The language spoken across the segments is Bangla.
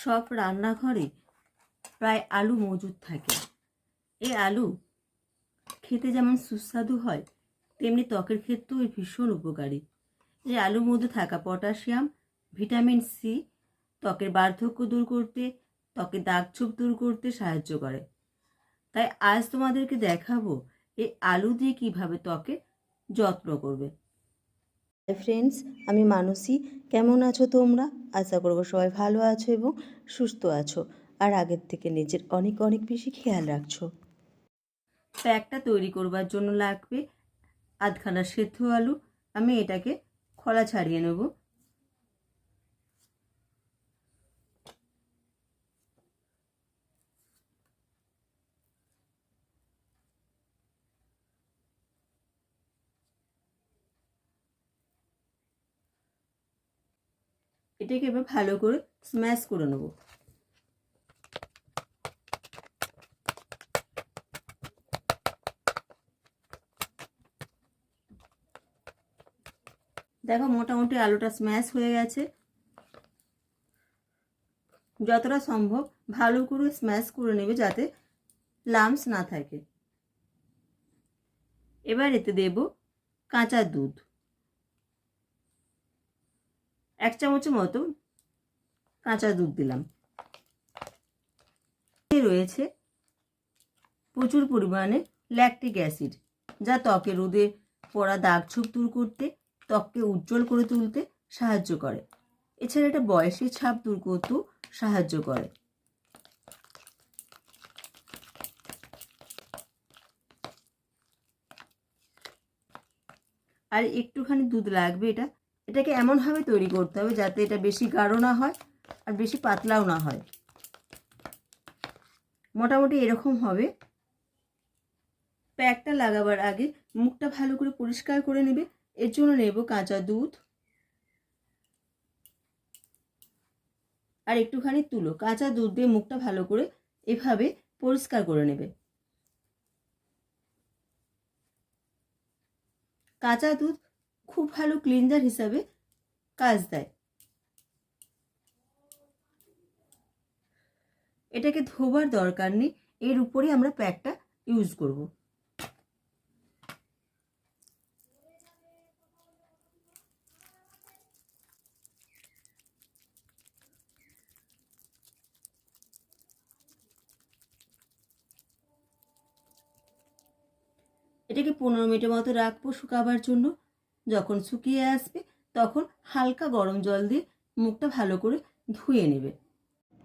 সব রান্নাঘরে প্রায় আলু মজুদ থাকে। এই আলু খেতে যেমন সুস্বাদু হয়, তেমনি ত্বকের ক্ষেত্রেও ভীষণ উপকারী। এই আলুর মধ্যে থাকা পটাশিয়াম, ভিটামিন সি ত্বকের বার্ধক্য দূর করতে ত্বকের দাগছোপ দূর করতে সাহায্য করে। তাই আজ তোমাদেরকে দেখাবো এই আলু দিয়ে কীভাবে ত্বকে যত্ন করবে। ফ্রেন্ডস আমি মানসী। কেমন আছো তোমরা? আশা করব সবাই ভালো আছো এবং সুস্থ আছো। আর আগের থেকে নিজের অনেক অনেক বেশি খেয়াল রাখছো। প্যাকটা তৈরি করবার জন্য লাগবে আধখানা সেদ্ধ আলু। আমি এটাকে খোলা ছাড়িয়ে নেব। এটাকে এবার ভালো করে স্ম্যাশ করে নেব। দেখো মোটামুটি আলুটা স্ম্যাশ হয়ে গেছে। যতটা সম্ভব ভালো করে স্ম্যাশ করে নেবে যাতে লামস না থাকে। এবার এতে দেব কাঁচা দুধ। এক চামচের মতো কাঁচা দুধ দিলাম। রয়েছে প্রচুর পরিমাণে ল্যাকটিক অ্যাসিড যা ত্বকে রোদে পড়া দাগ ছোপ দূর করতে, ত্বককে উজ্জ্বল করে তুলতে সাহায্য করে। এছাড়া এটা বয়সের ছাপ দূর করতেও সাহায্য করে। আর একটুখানি দুধ লাগবে এটা এটাকে এমনভাবে তৈরি করতে হবে যাতে এটা বেশি গাঢ় না হয় আর বেশি পাতলাও না হয়। মোটামুটি এরকম হবে। প্যাকটা লাগাবার আগে মুখটা ভালো করে পরিষ্কার করে নেবে। এর জন্য নেব কাঁচা দুধ। আর একটুখানি তুলো। কাঁচা দুধ দিয়ে মুখটা ভালো করে এভাবে পরিষ্কার করে নেবে। কাঁচা দুধ খুব ভালো ক্লিনজার হিসাবে কাজ দেয়। এটাকে ধোবার দরকার নেই, এর উপরে আমরা প্যাকটা ইউজ করব। এটাকে পনেরো মিনিটের মতো রাখব শুকাবার জন্য। যখন শুকিয়ে আসবে তখন হালকা গরম জল দিয়ে মুখটা ভালো করে ধুয়ে নেবে।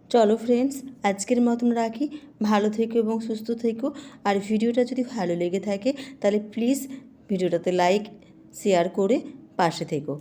চলো ফ্রেন্ডস আজকের মতন রাখি। ভালো থেকো এবং সুস্থ থেকো। আর ভিডিওটা যদি ভালো লেগে থাকে, তাহলে প্লিজ ভিডিওটাতে লাইক শেয়ার করে পাশে থেকো।